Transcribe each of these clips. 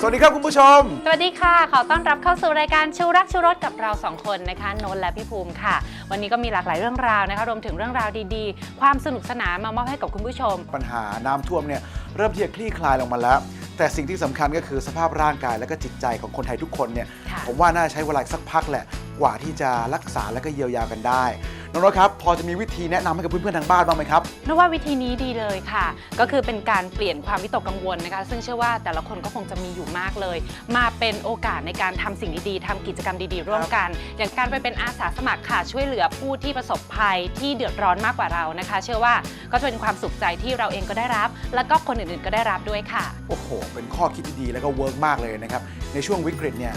สวัสดีครับคุณผู้ชม สวัสดีค่ะ ขอต้อนรับเข้าสู่รายการชูรักชูรสกับเราสองคนนะคะนนท์และพี่ภูมิค่ะ วันนี้ก็มีหลากหลายเรื่องราวนะคะ รวมถึงเรื่องราวดีๆ ความสนุกสนานมามอบให้กับคุณผู้ชม ปัญหาน้ำท่วมเนี่ยเริ่มที่จะคลี่คลายลงมาแล้ว แต่สิ่งที่สำคัญก็คือสภาพร่างกายและก็จิตใจของคนไทยทุกคนเนี่ยค่ะ ผมว่าน่าจะใช้เวลาอีกสักพักแหละ กว่าที่จะรักษาและก็เยียวยากันได้น้องๆครับ พอจะมีวิธีแนะนำให้กับเพื่อนๆทางบ้านบ้างไหมครับนึกว่าวิธีนี้ดีเลยค่ะ ก็คือเป็นการเปลี่ยนความวิตกกังวลนะคะ ซึ่งเชื่อว่าแต่ละคนก็คงจะมีอยู่มากเลย มาเป็นโอกาสในการทำสิ่งดีๆทำกิจกรรมดีๆ ร่วมกัน อย่างการไปเป็นอาสาสมัครค่ะช่วยเหลือผู้ที่ประสบภัยที่เดือดร้อนมากกว่าเรานะคะ เชื่อว่าก็จะเป็นความสุขใจที่เราเองก็ได้รับ แล้วก็คนอื่นๆก็ได้รับด้วยค่ะ โอ้โห เป็นข้อคิดที่ดีแล้วก็เวิร์กมากเลยนะครับ ในช่วงวิกฤตเนี่ย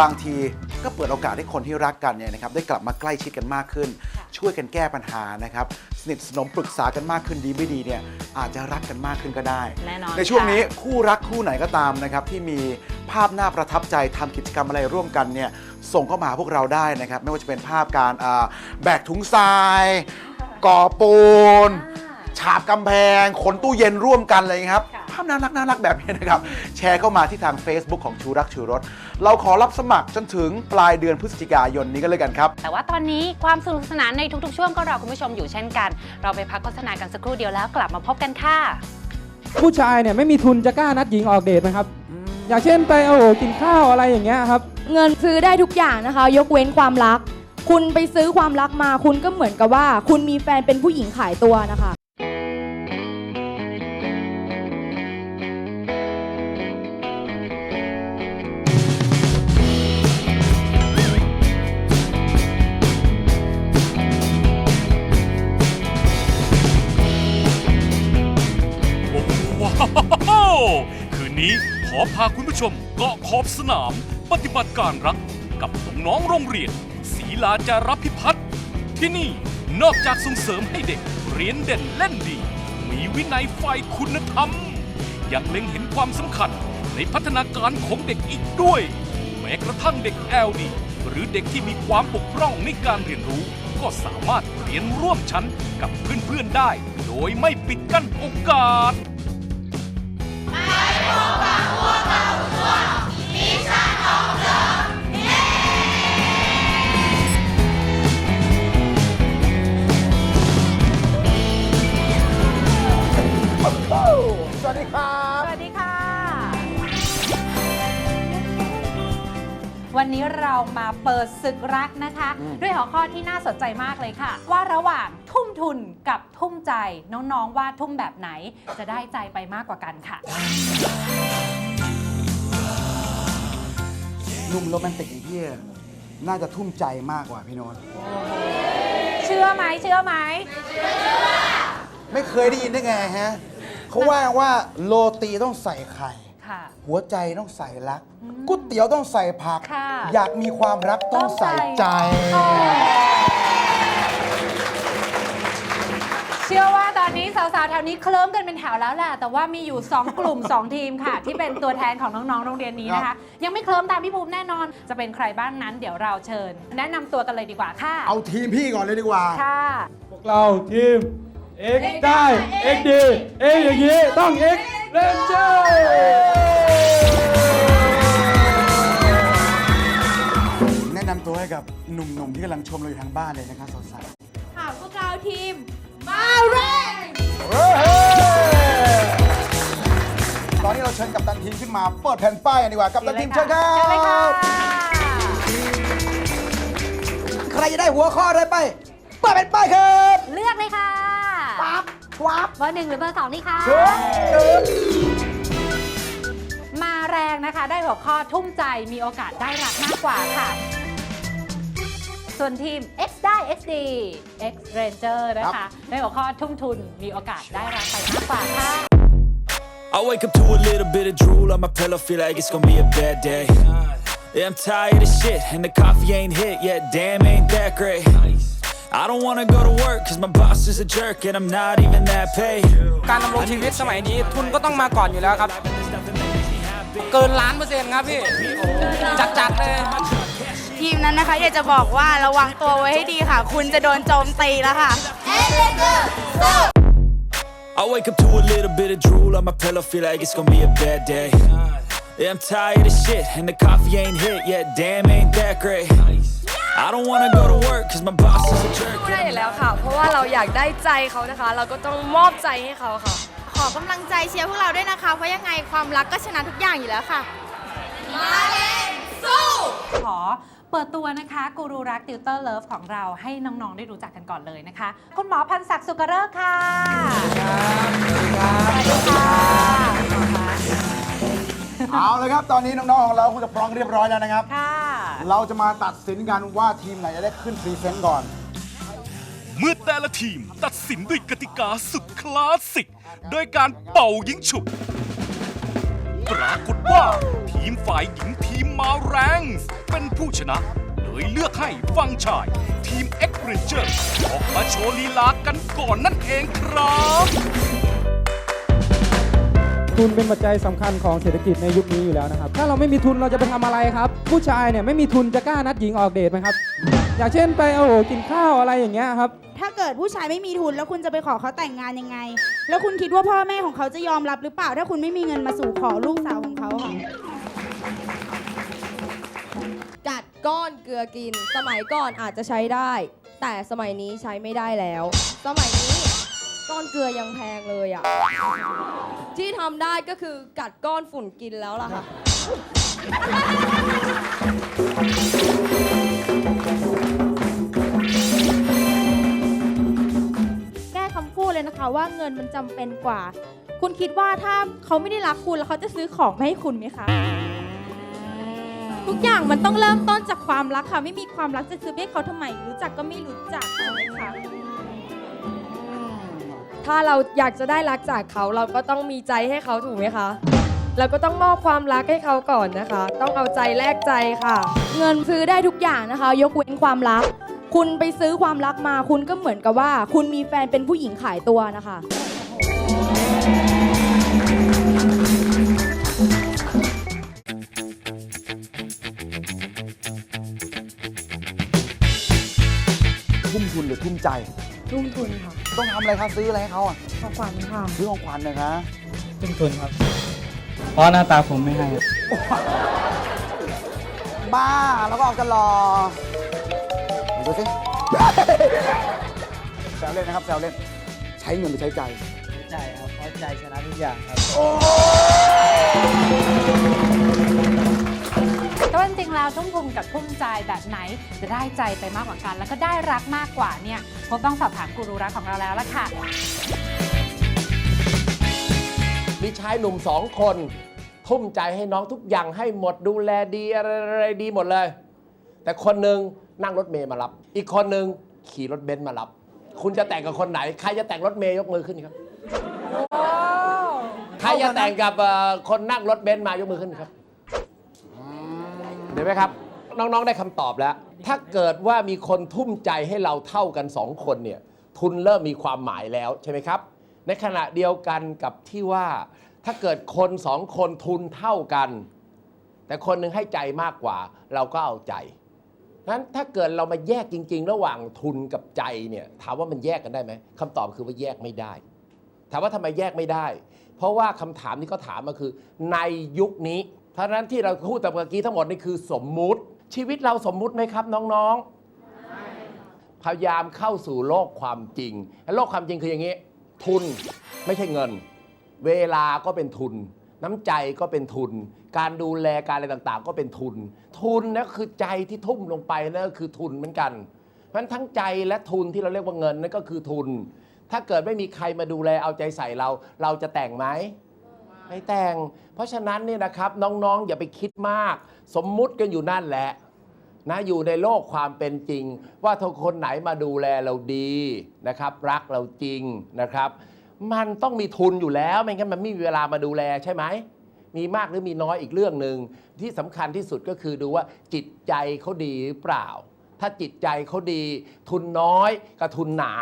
บางทีก็เปิดโอกาสให้คนที่รักกันเนี่ยนะครับได้กลับมาใกล้ชิดกันมากขึ้นค่ะช่วยกันแก้ปัญหานะครับสนิทสนมปรึกษากันมากขึ้นดีไม่ดีเนี่ยอาจจะรักกันมากขึ้นก็ได้ แน่นอนในช่วงนี้ค่ะคู่รักคู่ไหนก็ตามนะครับที่มีภาพน่าประทับใจทำกิจกรรมอะไรร่วมกันเนี่ยส่งเข้ามาหาพวกเราได้นะครับ ไม่ว่าจะเป็นภาพการอ่าแบกถุงทราย ก่อปูน ฉาบกำแพง ขนตู้เย็นร่วมกันเลยครับค่ะ ภาพน่ารักน่ารักแบบนี้นะครับ แชร์เข้ามาที่ทาง Facebook ของชูรักชูรส เราขอรับสมัครจนถึงปลายเดือนพฤศจิกายนนี้กันเลยกันครับ แต่ว่าตอนนี้ความสนุกสนานในทุกๆ ช่วงก็รอคุณผู้ชมอยู่เช่นกัน เราไปพักโฆษณากันสักครู่เดียวแล้วกลับมาพบกันค่ะ ผู้ชายเนี่ยไม่มีทุนจะกล้านัดหญิงออกเดทไหมครับ อย่างเช่นไปเอาโหกินข้าวอะไรอย่างเงี้ยครับ เงินซื้อได้ทุกอย่างนะคะ ยกเว้นความรัก คุณไปซื้อความรักมา คุณก็เหมือนกับว่า คุณมีแฟนเป็นผู้หญิงขายตัวนะคะ นี้ขอพาคุณผู้ชมเกาะขอบสนาม ปฏิบัติการรักกับน้องๆโรงเรียนศรีลาจารับพิพัฒน์ที่นี่นอกจากส่งเสริมให้เด็กเรียนเด่นเล่นดี มีวินัยฝ่ายคุณธรรม ยังเล็งเห็นความสำคัญในพัฒนาการของเด็กอีกด้วย แม้กระทั่งเด็ก LD หรือเด็กที่มีความบกพร่องในการเรียนรู้ ก็สามารถเรียนร่วมชั้นกับเพื่อนๆได้ โดยไม่ปิดกั้นโอกาส วันนี้เรามาเปิดศึกรักนะคะ อืม ด้วยหัวข้อที่น่าสนใจมากเลยค่ะ ว่าระหว่างทุ่มทุนกับทุ่มใจน้องๆว่าทุ่มแบบไหนจะได้ใจไปมากกว่ากันค่ะ หนุ่มโรแมนติกอย่างพี่น่าจะทุ่มใจมากกว่าพี่โนนท์เชื่อไหมเชื่อไหมไม่เคยได้ยินได้ไงฮะเขาว่าว่าโรตีต้องใส่ไข่ ค่ะ หัวใจต้องใส่รักก๋วยเตี๋ยวต้องใส่ผัก ค่ะ อยากมีความรักต้องใส่ใจเชื่อว่าตอนนี้สาวๆแถวนี้เคลิ้มกันเป็นแถวแล้วแหละแต่ว่ามีอยู่ 2 กลุ่ม 2 ทีมค่ะ ที่เป็นตัวแทนของน้องๆโรงเรียนนี้นะครัคะ บ ยังไม่เคลิ้มตามพี่ภูมิแน่นอน จะเป็นใครบ้างนั้น เดี๋ยวเราเชิญ แนะนำตัวกันเลยดีกว่าค่ะเอาทีมพี่ก่อนเลยดีกว่า ค่ะ พวกเราทีม X ได้ X ดี X อย่างนี้ต้อง X Ranger แนะนำตัวให้กับหนุ่มๆที่กำลังชมเราอยู่ทางบ้านเลยนะครับสาวค่ะพวกเราทีมมาเร่ๆตอนนี้เราเชิญกับตันทีมขึ้นมาเปิดแผ่นป้ายกันดีกว่ากับตันทีมเชิญครัเชิญเลยค่ะ บใครจะได้หัวข้ออะไรไปเปิดแผ่นป้ายครับ เลือกเลยค่ะ ปั๊บ วับเบอร์หนึ่งหรือเบอร์สองนี่ค่ะเชิญเชิญมาแรงนะคะ ได้หัวข้อทุ่มใจมีโอกาสได้รักมากกว่าค่ะ ส่วนทีม X ได้ XD X Ranger นะคะได้หัวข้อทุ่มทุนมีโอกาสได้รักไปมากกว่าค่ะ I wake up to a little bit of drool on my pillow, feel like it's gonna be a bad day. Yeah, I'm tired of shit, and the coffee ain't hit yet, damn, ain't that great. I don't wanna go to work, cause my boss is a jerk, and I'm not even that paid. การดำรงชีวิตสมัยนี้ทุนก็ต้องมาก่อนอยู่แล้วครับ เกินล้านเปอร์เซ็นต์ครับพี่จัดๆเลย ทีมนั้นนะคะอยากจะบอกว่าระวังตัวไว้ให้ดีค่ะ คุณจะโดนโจมตีแล้วค่ะ I wake up to a little bit of drool on my pillow, feel like it's gonna be a bad day. Yeah, I'm tired of shit, and the coffee ain't hit yet. Damn, ain't that great. I don't wanna go to work, cause my boss is a jerk. พูดได้อยู่แล้วค่ะ เพราะว่าเราอยากได้ใจเขานะคะ เราก็ต้องมอบใจให้เขาค่ะ ขอกำลังใจเชียร์พวกเราด้วยนะคะ เพราะยังไงความรักก็ชนะทุกอย่างอยู่แล้วค่ะ มาเล่นสู้ขอเปิดตัวนะคะกูรูรักติวเตอร์เลิฟของเราให้น้องๆได้รู้จักกันก่อนเลยนะคะ คุณหมอพันศักดิ์สุกเริกษ์ค่ะสวัสดีค่ะเอาเลยครับ ตอนนี้น้องๆของเราคงจะพร้อมเรียบร้อยแล้วนะครับ ค่ะ เราจะมาตัดสินกันว่าทีมไหนจะได้ขึ้นพรีเซนต์ก่อน เมื่อแต่ละทีมตัดสินด้วยกติกาสุดคลาสสิก โดยการเป่ายิงฉุบ ปรากฏว่าทีมฝ่ายหญิงทีมมาแรงเป็นผู้ชนะ โดยเลือกให้ฟังชาย ทีม X Ranger ออกมาโชว์ลีลากันก่อนนั่นเองครับ ทุนเป็นปัจจัยสำคัญของเศรษฐกิจในยุคนี้อยู่แล้วนะครับ ถ้าเราไม่มีทุนเราจะไปทำอะไรครับ ผู้ชายเนี่ยไม่มีทุนจะกล้านัดหญิงออกเดทไหมครับ อย่างเช่นไปโอ้โหกินข้าวอะไรอย่างเงี้ยครับ ถ้าเกิดผู้ชายไม่มีทุนแล้วคุณจะไปขอเขาแต่งงานยังไง แล้วคุณคิดว่าพ่อแม่ของเขาจะยอมรับหรือเปล่า ถ้าคุณไม่มีเงินมาสู่ขอลูกสาวของเขาค่ะกัดก้อนเกลือกิน สมัยก่อนอาจจะใช้ได้ แต่สมัยนี้ใช้ไม่ได้แล้ว สมัยนี้ ก้อนเกลือยังแพงเลยอะที่ทำได้ก็คือกัดก้อนฝุ่นกินแล้วล่ะค่ะ แก้คำพูดเลยนะคะว่าเงินมันจำเป็นกว่า คุณคิดว่าถ้าเขาไม่ได้รักคุณแล้วเขาจะซื้อของมาให้คุณไหมคะ ทุกอย่างมันต้องเริ่มต้นจากความรักค่ะ ไม่มีความรักจะซื้อให้เขาทำไม รู้จักก็ไม่รู้จักใช่ไหมคะ ถ้าเราอยากจะได้รักจากเขาเราก็ต้องมีใจให้เขาถูกไหมคะ เราก็ต้องมอบความรักให้เขาก่อนนะคะ ต้องเอาใจแลกใจค่ะ เงินซื้อได้ทุกอย่างนะคะ ยกเว้นความรัก คุณไปซื้อความรักมาคุณก็เหมือนกับว่า คุณมีแฟนเป็นผู้หญิงขายตัวนะคะ ทุ่มทุนหรือทุ่มใจ ทุ่มทุนค่ะ ต้องทำอะไรครับซื้ออะไรให้เขาอะของขวัญค่ะ ซื้อของขวัญนะคะทุ่มทุนครับ เพราะหน้าตาผมไม่ให้บ้าแล้วก็เอากันรอดูสิแซวเล่นนะครับแซวเล่น ใช้เงินหรือใช้ใจ ใจครับเพราะใจชนะทุกอย่างครับแต่ ทุ่มทุนกับทุ่มใจแบบไหนจะได้ใจไปมากกว่ากัน แล้วก็ได้รักมากกว่าเนี่ยคงต้องสอบถามกูรูรักของเราแล้วละค่ะ มีชายหนุ่มสองคน ทุ่มใจให้น้องทุกอย่างให้หมดดูแลดีอะไรอะไรดีหมดเลย แต่คนหนึ่งนั่งรถเมย์มารับ อีกคนหนึ่งขี่รถเบนซ์มารับ คุณจะแต่งกับคนไหน ใครจะแต่งรถเมย์ยกมือขึ้นครับ ใครจะแต่งกับเอ่อคนนั่งรถเบนซ์มายกมือขึ้นครับ เห็นไหมครับ น้องๆได้คำตอบแล้ว ถ้าเกิดว่ามีคนทุ่มใจให้เราเท่ากันสองคนเนี่ยทุนเริ่มมีความหมายแล้วใช่ไหมครับ ในขณะเดียวกันกับที่ว่า ถ้าเกิดคนสองคนทุนเท่ากัน แต่คนหนึ่งให้ใจมากกว่า เราก็เอาใจนั้นถ้าเกิดเรามาแยกจริง ๆ ระหว่างทุนกับใจเนี่ยถามว่ามันแยกกันได้ไหมคำตอบคือว่าแยกไม่ได้ ถามว่าทำไมแยกไม่ได้ เพราะว่าคำถามที่เขาถามมาคือ ในยุคนี้ เพราะฉะนั้นที่เราพูดแต่เมื่อกี้ทั้งหมดนี่คือสมมุติ ชีวิตเราสมมุติไหมครับน้องๆ พยายามเข้าสู่โลกความจริงและโลกความจริงคืออย่างนี้ ทุนไม่ใช่เงิน เวลาก็เป็นทุน น้ำใจก็เป็นทุน การดูแลการอะไรต่างๆ ก็เป็นทุน ทุนนั่นคือใจที่ทุ่มลงไปนั่นก็คือทุนเหมือนกันเพราะฉะนั้นทั้งใจและทุนที่เราเรียกว่าเงินนั่นก็คือทุน ถ้าเกิดไม่มีใครมาดูแลเอาใจใส่เรา เราจะแต่งไหม ไม่แต่ง เพราะฉะนั้นเนี่ยนะครับน้องๆ อย่าไปคิดมาก สมมุติกันอยู่นั่นแหละนะอยู่ในโลกความเป็นจริง ว่าถ้าคนไหนมาดูแลเราดีนะครับ รักเราจริงนะครับ มันต้องมีทุนอยู่แล้วไม่งั้นมันไม่มีเวลามาดูแลใช่ไหมมีมากหรือมีน้อยอีกเรื่องหนึ่งที่สำคัญที่สุดก็คือดูว่าจิตใจเขาดีหรือเปล่า ถ้าจิตใจเขาดี ทุนน้อยกับทุนหนา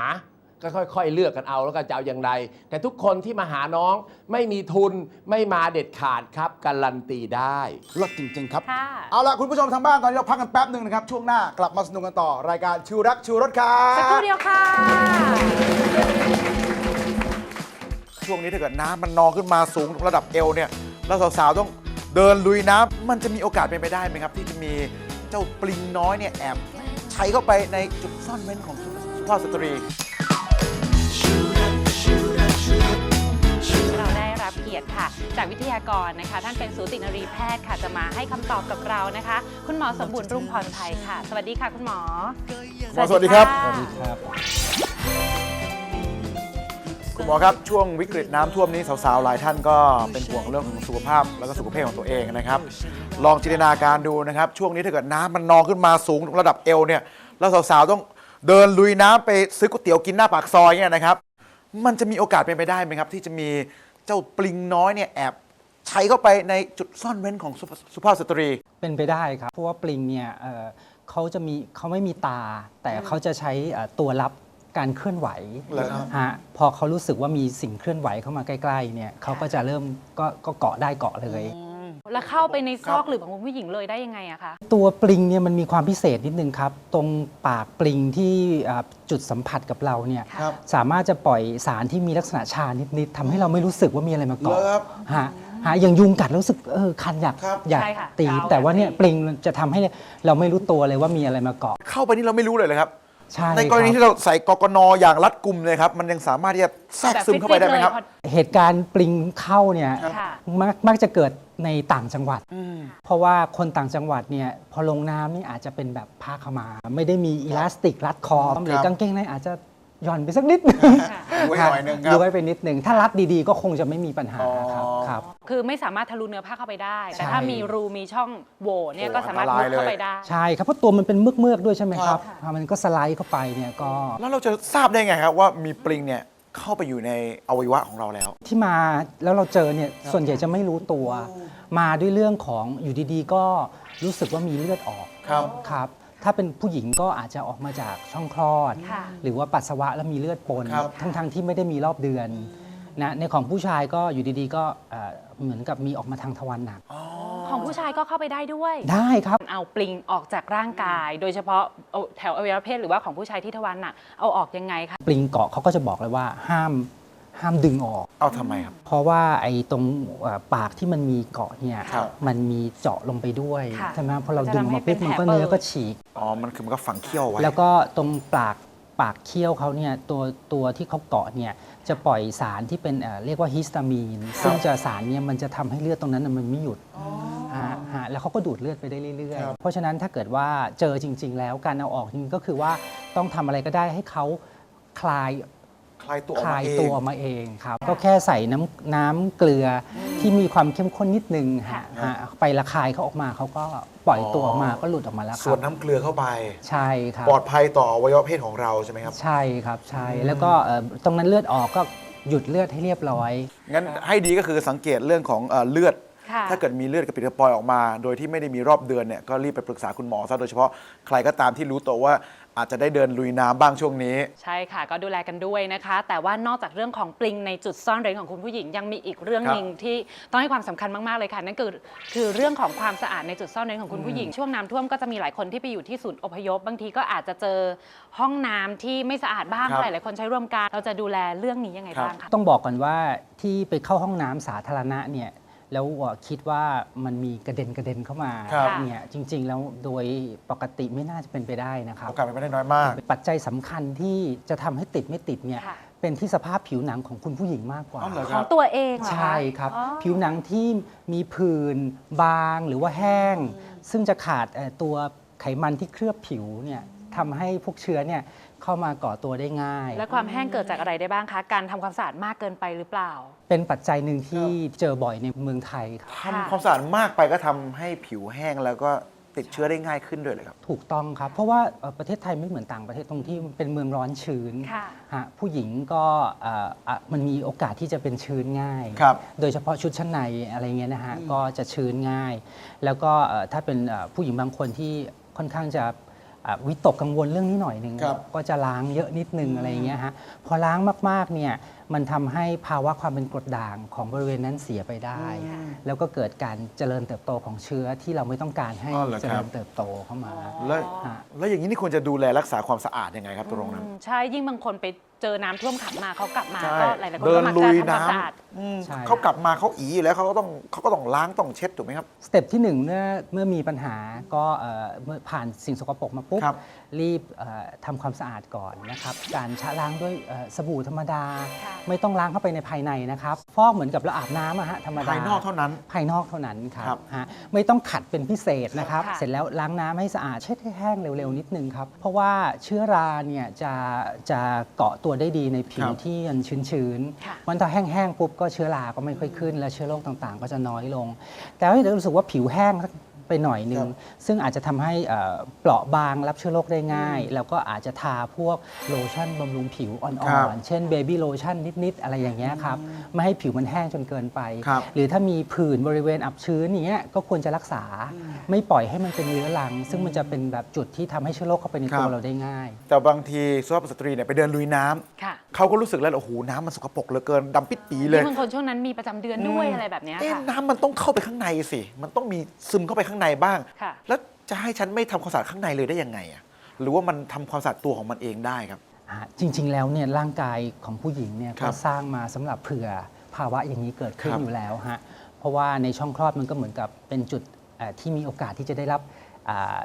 ก็ค่อยๆ เลือกกันเอาแล้วก็จะเอาอย่างไร แต่ทุกคนที่มาหาน้องไม่มีทุนไม่มาเด็ดขาดครับการันตีได้เลิศจริง ๆ ครับ ค่ะ เอาล่ะ คุณผู้ชมทางบ้านตอนนี้เราพักกันแป๊บหนึ่งนะครับ ช่วงหน้ากลับมาสนุกกันต่อรายการชิวรักชิวรถครับสักครู่เดียวค่ะ ช่วงนี้ถ้าเกิดน้ำมันนองขึ้นมาสูงระดับเอวเนี่ยแล้วสาวๆต้องเดินลุยน้ำมันจะมีโอกาสเป็นไปได้ไหมครับ ที่จะมีเจ้าปลิงน้อยเนี่ยแอบใช้เข้าไปในจุดซ่อนเว้นของสุภาพสตรี กียรติค่ะ จากวิทยากรนะคะ ท่านเป็นสูตินรีแพทย์ค่ะ จะมาให้คำตอบกับเรานะคะ คุณหมอสมบูรณ์รุ่งพรไทยค่ะ สวัสดีค่ะคุณหมอหมอสวัสดีครับะครับ คุณหมอครับช่วงวิกฤตน้ำท่วมนี้สาวๆหลายท่านก็เป็นห่วงเรื่องของสุขภาพ แล้วก็สุขภาพของตัวเองนะครับ ลองจินตนาการดูนะครับ ช่วงนี้ถ้าเกิดน้ำมันนองขึ้นมาสูงถึงระดับเอวเนี่ยแล้วสาวๆต้องเดินลุยน้ำไปซื้อก๋วยเตี๋ยวกินหน้าปากซอยเนี่ยนะครับ มันจะมีโอกาสเป็นไปได้ไหมครับ ที่จะมีเจ้าปลิงน้อยเนี่ยแอบใช้เข้าไปในจุดซ่อนเว้นของสุภสุภาพสตรี เป็นไปได้ครับ เพราะว่าปลิงเนี่ยเอ่อเขาจะมีเขาไม่มีตา แต่เขาจะใช้เอ่อตัวรับการเคลื่อนไหวเหรอครับ ฮะพอเขารู้สึกว่ามีสิ่งเคลื่อนไหวเข้ามาใกล้ๆเนี่ยเขาก็จะเริ่มก็ก็เกาะได้เกาะเลย แล้วเข้าไปในซอกหลืบของคุณผู้หญิงเลยได้ยังไงอะคะ ตัวปลิงเนี่ยมันมีความพิเศษนิดนึงครับ ตรงปากปลิงที่อ่าจุดสัมผัสกับเราเนี่ยครับ สามารถจะปล่อยสารที่มีลักษณะชานิดๆทำให้เราไม่รู้สึกว่ามีอะไรมาเกาะเหรอครับฮะฮะอย่างยุงกัดแล้วรู้สึกเออคันอยากครับ อยากใช่ค่ะตีจะเอาแต่ว่าเนี่ยอยากตี ปลิงจะทำให้เราไม่รู้ตัวเลยว่ามีอะไรมาเกาะเข้าไปนี่เราไม่รู้เลยเลยครับ ใช่ในกรณีครับที่เราใส่กกนอย่างรัดกุมเลยครับ มันยังสามารถที่จะแทรกซึมเข้าไปได้ไหมครับแฟิตๆเลยเหตุการณ์ปลิงเข้าเนี่ยพอค่ะ มักมักจะเกิด ในต่างจังหวัด เพราะว่าคนต่างจังหวัดเนี่ยพอลงน้ำนี่อาจจะเป็นแบบผ้าขาวมา ไม่ได้มีอีลาสติกรัดคอหรือกางเกงในอาจจะหย่อนไปสักนิดนึงไว้หน่อยหนึ่งครับดูไว้ไปนิดหนึ่งถ้ารัดดีๆ ก็คงจะไม่มีปัญหาครับอ๋อครับ คือไม่สามารถทะลุเนื้อผ้าเข้าไปได้ แต่ใช่ถ้ามีรูมีช่องโหว่เนี่ยโอ้ก็สามารถอันตมุรายดเข้าเลยไปได้ ใช่ครับเพราะตัวมันเป็นเมือกเมือกๆด้วยใช่ไหมคครัรับบอ่ามันก็สไลด์เข้าไปเนี่ยก็ แล้วเราจะทราบได้ไงครับว่ามีปลิงเนี่ย เข้าไปอยู่ในอวัยวะของเราแล้ว ที่มาแล้วเราเจอเนี่ยส่วนใหญ่จะไม่รู้ตัว มาด้วยเรื่องของอยู่ดีๆ ก็รู้สึกว่ามีเลือดออกครับ ครับ ถ้าเป็นผู้หญิงก็อาจจะออกมาจากช่องคลอด ค่ะหรือว่าปัสสาวะแล้วมีเลือดปนครับ ทั้งๆที่ไม่ได้มีรอบเดือนนะในของผู้ชายก็อยู่ดีๆ ก็เอ่อเหมือนกับมีออกมาทางทวารหนัก ของผู้ชายก็เข้าไปได้ด้วยได้ครับ เอาปลิงออกจากร่างกาย โดยเฉพาะเอาแถวอวัยวะเพศหรือว่าของผู้ชายที่ทวารหนักเอาออกยังไงคะ ปลิงเกาะเขาก็จะบอกเลยว่าห้ามห้ามดึงออก เอาทำไมครับ เพราะว่าไอ้ตรงเอ่อปากที่มันมีเกาะเนี่ยครับ มันมีเจาะลงไปด้วยค่ะใช่ไหมพอเราจะดึงทำให้มาปุ๊บเป็นมันก็แผลเปิดเนื้อก็ฉีก อ๋อ มันคือมันก็ฝังเขี้ยวไว้ แล้วก็ตรงปากปากเคี้ยวเขาเนี่ยตัวตัวที่เขาเกาะเนี่ยจะปล่อยสารที่เป็นเอ่อเรียกว่าฮิสตามีนซึ่งจะสารเนี่ยมันจะทำให้เลือดตรงนั้นน่ะมันไม่หยุดฮะฮะ แล้วเขาก็ดูดเลือดไปได้เรื่อยครับๆเพราะฉะนั้นถ้าเกิดว่าเจอจริง ๆ แล้วการเอาออกจริงๆก็คือว่าต้องทำอะไรก็ได้ให้เขาคลายคลายตัวออกคลามายเอง ตัวมาเองครับ ก็แค่ใส่น้ำน้ำเกลือที่มีความเข้มข้นนิดนึงฮะฮะไประคายเขาออกมาเขาก็ปล่อยตัวออกมาก็หลุดออกมาแล้วคส่รัวนบน้ำเกลือเข้าไป ใช่ครับ ปลอดภัยต่ออวัยวะเพศของเราใช่ไหมครับ ใช่ครับใช่แล้วก็เอ่อตรงนั้นเลือดออกก็หยุดเลือดให้เรียบร้อย งั้นให้ดีก็คือสังเกตเรื่องของเอ่อเลือด ค่ะถ้าเกิดมีเลือดกระปิดกระปอยออกมา โดยที่ไม่ได้มีรอบเดือนเนี่ยก็รีบไปปรึกษาคุณหมอซะโดยเฉพาะใครก็ตามที่รู้ตัวว่าอาจจะได้เดินลุยน้ำบ้างช่วงนี้ ใช่ค่ะ ก็ดูแลกันด้วยนะคะ แต่ว่านอกจากเรื่องของปลิงในจุดซ่อนเร้นของคุณผู้หญิงยังมีอีกเรื่องครับหนึ่งที่ต้องให้ความสำคัญมาก ๆ เลยค่ะ นั่นคือคือเรื่องของความสะอาดในจุดซ่อนเร้นของคุณผู้หญิง ช่วงน้ำท่วมก็จะมีหลายคนที่ไปอยู่ที่ศูนย์อพยพ บางทีก็อาจจะเจอห้องน้ำที่ไม่สะอาดบ้างครับ หลายๆคนใช้ร่วมกันเราจะดูแลเรื่องนี้ยังไงครับบ้างคะ ต้องบอกก่อนว่าที่ไปเข้าห้องน้ำสาธารณะเนี่ย แล้วเอ่อคิดว่ามันมีกระเด็นกระเด็นเข้ามาครับ เนี่ยจริง ๆ แล้วโดยปกติไม่น่าจะเป็นไปได้นะครับ โอกาสเป็นไปได้น้อยมาก ปัจจัยสำคัญที่จะทำให้ติดไม่ติดเนี่ยค่ะ เป็นที่สภาพผิวหนังของคุณผู้หญิงมากกว่าอ๋อเหรอ ของตัวเองเหรอคะใช่ครับ อ๋อ ผิวหนังที่มีผื่นบางหรือว่าแห้ง ซึ่งจะขาดเอ่อตัวไขมันที่เคลือบผิวเนี่ยทำให้พวกเชื้อเนี่ย เข้ามาก่อตัวได้ง่าย และความแห้งเกิดจากอะไรได้บ้างคะ การทำความสะอาดมากเกินไปหรือเปล่า เป็นปัจจัยหนึ่งที่เจอบ่อยในเมืองไทยครับค่ะทำความสะอาดมากไปก็ทำให้ผิวแห้งแล้วก็ติดเชื้อได้ง่ายขึ้นด้วยเลยครับ ถูกต้องครับ เพราะว่าเอ่อประเทศไทยไม่เหมือนต่างประเทศตรงที่มันเป็นเมืองร้อนชื้นค่ะ ฮะผู้หญิงก็เอ่ออะมันมีโอกาสที่จะเป็นชื้นง่าย ครับ โดยเฉพาะชุดชั้นในอะไรเงี้ยนะฮะก็จะชื้นง่าย แล้วก็เอ่อถ้าเป็นเอ่อผู้หญิงบางคนที่ค่อนข้างจะอะ วิตกกังวลเรื่องนี้หน่อยหนึ่งครับก็จะล้างเยอะนิดนึงอะไรเงี้ยฮะพอล้างมากๆเนี่ยมันทำให้ภาวะความเป็นกรดด่างของบริเวณนั้นเสียไปได้ แล้วก็เกิดการเจริญเติบโตของเชื้อที่เราไม่ต้องการให้อ๋อเหรอเจครัริบญเติบโตเข้ามา แล้วฮะแล้วอย่างนี้นี่ควรจะดูแลรักษาความสะอาดยังไงครับตรงนั้นอืมใช่ยิ่งบางคนไป เจอน้ำท่วมขังมาเขากลับมาใช่ก็หลายๆคนเดิก็นมักลุจะยทำความน้สะอาดำอืมใช่ เขากลับมาเขาอีอยู่แล้วเขาก็ต้องเขาก็ต้องล้างต้องเช็ดถูกไหมครับ สเต็ปที่หนึ่งเมื่อเมื่อมีปัญหาก็เอ่อเมื่อผ่านสิ่งสกปรกมาปุ๊บครับ รีบเอ่อทำความสะอาดก่อนนะครับ การชะล้างด้วยเอ่อสบู่ธรรมดาค่ะไม่ต้องล้างเข้าไปในภายในนะครับ ฟอกเหมือนกับเราอาบน้ำอะฮะธรรมดาภายนอกเท่านั้น ภายนอกเท่านั้นครัครับบฮะไม่ต้องขัดเป็นพิเศษนะครับค่ะเสร็จแล้วล้างน้ำให้สะอาดเช็ดให้แห้งเร็วๆนิดนึงครับ เพราะว่าเชื้อราเนี่ยจะจะเกาะตัวได้ดีในผิวครับที่มันชื้นค่ะๆมันถ้าแห้งๆปุ๊บก็เชื้อราก็ไม่ค่อยขึ้น และเชื้อโรคต่างๆ ก็จะน้อยลง แต่ว่าจะรู้สึกว่าผิวแห้ง ไปหน่อยนึครังบซึ่งอาจจะทำให้เอ่อเปราะบางรับเชื้อโรคได้ง่าย แล้วก็อาจจะทาพวกโลชั่นบำรุงผิวอ่ครัอบนๆ เช่นเบบี้โลชั่นนิดๆ อะไรอย่างเงี้ยครับ ไม่ให้ผิวมันแห้งจนเกินไปครับหรือถ้ามีผื่นบริเวณอับชื้นอย่างเงี้ยก็ควรจะรักษาไม่ปล่อยให้มันเป็นเรื้อรัง ซึ่งมันจะเป็นแบบจุดที่ทำให้เชื้อโรคเข้าไปในตัวเราได้ง่าย แต่บางทีสุภาพสตรีเนี่ยไปเดินลุยน้ำค่ะเขาก็รู้สึกแล้วโอ้โหน้ำมันสกปรกเหลือเกินดำปิดปีเลยที่บางคนช่วงนั้นมีประจำเดือนด้วยอะไรแบบเนี้ยเอ๊ะค่ะน้ำมันต้องเข้าไปข้างในสิมันต้องมีซึมเข้าไปข้างในบ้าง ค่ะ แล้วจะให้ฉันไม่ทำความสะอาดข้างในเลยได้ยังไงอะหรือว่ามันทำความสะอาดตัวของมันเองได้ครับ อ่าจริง ๆ แล้วเนี่ยร่างกายของผู้หญิงเนี่ยครัก็บสร้างมาสำหรับเผื่อภาวะอย่างนี้เกิดขึ้นครับอยู่แล้วฮะเพราะว่าในช่องคลอดมันก็เหมือนกับเป็นจุดเอ่อที่มีโอกาสที่จะได้รับอ่า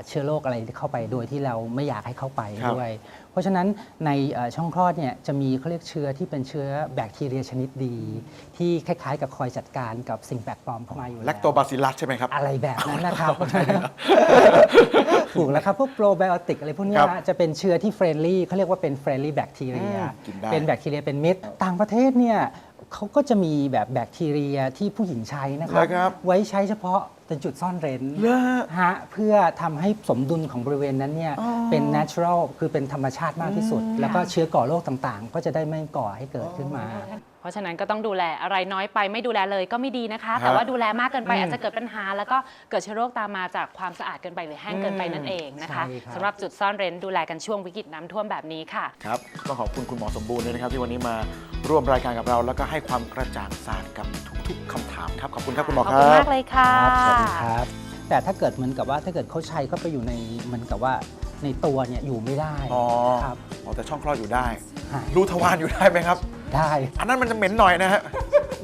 เชื้อโรคอะไรเข้าไปโดยที่เราไม่อยากให้เข้าไปครับด้วย เพราะฉะนั้นในเอ่อช่องคลอดเนี่ยจะมีเขาเรียกเชื้อที่เป็นเชื้อแบคทีเรียชนิดดี ที่คล้ายๆ กับคอยจัดการกับสิ่งแปลกปลอมเข้ามาอยู่แลแล้วคโตบาซิลลัสใช่ไหมครับ อะไรแบบนั้นนะครับถูกแล้วครับพวกโปรไบโอติกอะไรพวกเนี้ยครับฮะจะเป็นเชื้อที่เฟรนลี่เขาเรียกว่าเป็นเฟรนลี่แบคทีเรียอืมกินได้เป็นแบคทีเรียเป็นมิตรต่างประเทศเนี่ยเขาก็จะมีแบบแบคทีเรียที่ผู้หญิงใช้นะครัเหรอครับไว้ใช้เฉพาะ เป็นจุดซ่อนเร้นเหรอฮะฮะเพื่อทำให้สมดุลของบริเวณนั้นเนี่ยอ๋อ เป็น natural คือเป็นธรรมชาติมากที่สุด แล้วก็เชื้อก่อโรคต่างๆ ก็จะได้ไม่ก่อให้เกิดขึ้นมาเพ ราะฉะนั้นก็ต้องดูแลอะไรน้อยไปไม่ดูแลเลยก็ไม่ดีนะคะฮะแต่ว่าดูแลมากเกินไปอืมอาจจะเกิดปัญหา แล้วก็เกิดเชื้อโรคตามมาจากความสะอาดเกินไปหรือแห้งเกินไปนั่นเองนะคะใช่ครับ สำหรับจุดซ่อนเร้นดูแลกันช่วงวิกฤตน้ำท่วมแบบนี้ค่ะ ครับต้องขอบคุณคุณหมอสมบูรณ์ด้วยนะครับ ที่วันนี้มาร่วมรายการกับเรา แล้วก็ให้ความกระจ่างศาสตร์กับทุกๆคำถามครับ ขอบคุณครับคุณหมอขอบครัคุณบมากเลยค่ะ สวัสดีครับ แต่ถ้าเกิดเหมือนกับว่าถ้าเกิดเขาใช้เข้าไปอยู่ในเหมือนกับว่าในตัวเนี่ยอยู่ไม่ได้อ๋อ ครับอ๋อแต่ช่องคลอดอยู่ได้ ฮะ รูทวารอยู่ได้ไหมครับ ได้ อันนั้นมันจะเหม็นหน่อยนะฮะ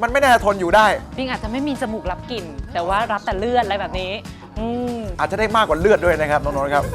มันไม่น่าจะทนอยู่ได้ ปิงอาจจะไม่มีจมูกรับกลิ่น แต่ว่ารับแต่เลือดอะไรแบบนี้ อืม อาจจะได้มากกว่าเลือดด้วยนะครับน้องๆครับ